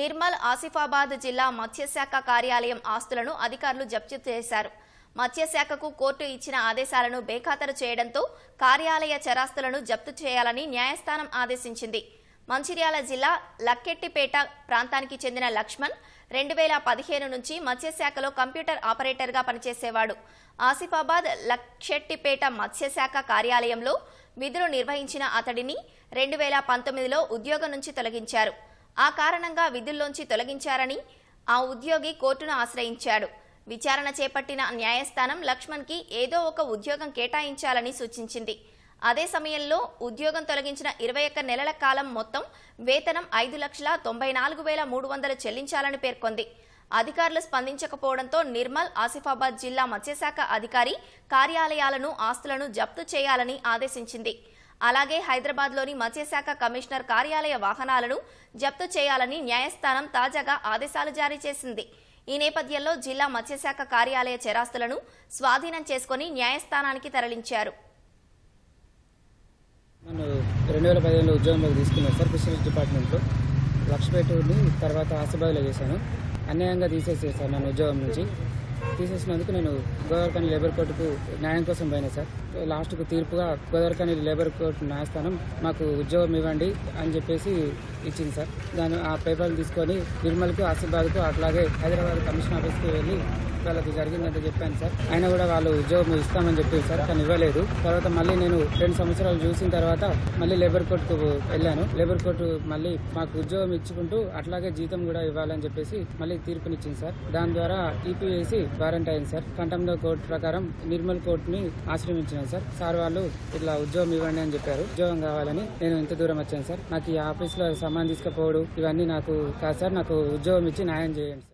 నిర్మల్ ఆసిఫాబాద్ జిల్లా మత్స్యశాఖ కార్యాలయం ఆస్తులను అధికారులు జప్తు చేశారు. మత్స్యశాఖకు కోర్టు ఇచ్చిన ఆదేశాలను బేఖాతరు చేయడంతో కార్యాలయ చరాస్తులను జప్తు చేయాలని న్యాయస్థానం ఆదేశించింది. మంచిర్యాల జిల్లా లక్కెట్టిపేట ప్రాంతానికి చెందిన లక్ష్మణ్ రెండు వేల పదిహేను నుంచి మత్స్యశాఖలో కంప్యూటర్ ఆపరేటర్గా పనిచేసేవాడు. ఆసిఫాబాద్ లక్షెట్టిపేట మత్స్యశాఖ కార్యాలయంలో విధులు నిర్వహించిన అతడిని రెండు వేల పంతొమ్మిదిలో ఉద్యోగం నుంచి తొలగించారు. ఆ కారణంగా విధుల్లోంచి తొలగించారని ఆ ఉద్యోగి కోర్టును ఆశ్రయించాడు. విచారణ చేపట్టిన న్యాయస్థానం లక్ష్మణ్కి ఏదో ఒక ఉద్యోగం కేటాయించాలని సూచించింది. అదే సమయంలో ఉద్యోగం తొలగించిన ఇరవై ఒక్క నెలల కాలం మొత్తం వేతనం ఐదు లక్షల తొంభై నాలుగు వేల మూడు వందలు చెల్లించాలని పేర్కొంది. అధికారులు స్పందించకపోవడంతో నిర్మల్ ఆసిఫాబాద్ జిల్లా మత్స్యశాఖ అధికారి కార్యాలయాలను ఆస్తులను జప్తు చేయాలని ఆదేశించింది. అలాగే హైదరాబాద్లోని మత్స్యశాఖ కమిషనర్ కార్యాలయ వాహనాలను జప్తు చేయాలని న్యాయస్థానం తాజాగా ఆదేశాలు జారీ చేసింది. ఈ నేపథ్యంలో జిల్లా మత్స్యశాఖ కార్యాలయ చెరాస్తులను స్వాధీనం చేసుకుని న్యాయస్థానానికి తరలించారు. నన్ను రెండు వేల పదిహేనులో ఉద్యోగంలోకి తీసుకున్నాను సార్ ఫిషరీస్ డిపార్ట్మెంట్లో. లక్ష్మీపేటూరిని తర్వాత ఆసిబాద్లో చేశాను. అన్యాయంగా తీసేసారు నన్ను ఉద్యోగం నుంచి. తీసేసినందుకు నేను గోదావరికని లేబర్ కోర్టుకు న్యాయం కోసం పోయినా సార్. లాస్ట్కు తీర్పుగా గోదావరికని లేబర్ కోర్టు న్యాయస్థానం మాకు ఉద్యోగం ఇవ్వండి అని చెప్పేసి ఇచ్చింది సార్. దాని ఆ పేపర్లు తీసుకొని నిర్మల్కు ఆసిఫాబాద్కు అట్లాగే హైదరాబాద్ కమిషన్ ఆఫీస్కి వెళ్ళి వాళ్ళకి జరిగిందంటే చెప్పాను సార్. అయినా కూడా వాళ్ళు ఉద్యోగం ఇస్తామని చెప్పారు సార్ కానీ ఇవ్వలేదు. తర్వాత మళ్ళీ నేను రెండు సంవత్సరాలు చూసిన తర్వాత మళ్ళీ లేబర్ కోర్టుకు వెళ్ళాను. లేబర్ కోర్టు మళ్ళీ మాకు ఉద్యోగం ఇచ్చుకుంటూ అట్లాగే జీతం కూడా ఇవ్వాలని చెప్పేసి మళ్ళీ తీర్పునిచ్చింది సార్. దాని ద్వారా టీపీఏసి వారెంట్ అయింది సార్. కంటంలో కోర్టు ప్రకారం నిర్మల్ కోర్టుని ఆశ్రమించినాను సార్. సార్ వాళ్ళు ఇట్లా ఉద్యోగం ఇవ్వండి అని చెప్పారు. ఉద్యోగం కావాలని నేను ఇంత దూరం వచ్చాను సార్. నాకు ఈ ఆఫీస్లో సామాన్ తీసుకుపోవడం ఇవన్నీ నాకు కాదు సార్ నాకు ఉద్యోగం ఇచ్చి న్యాయం చేయండి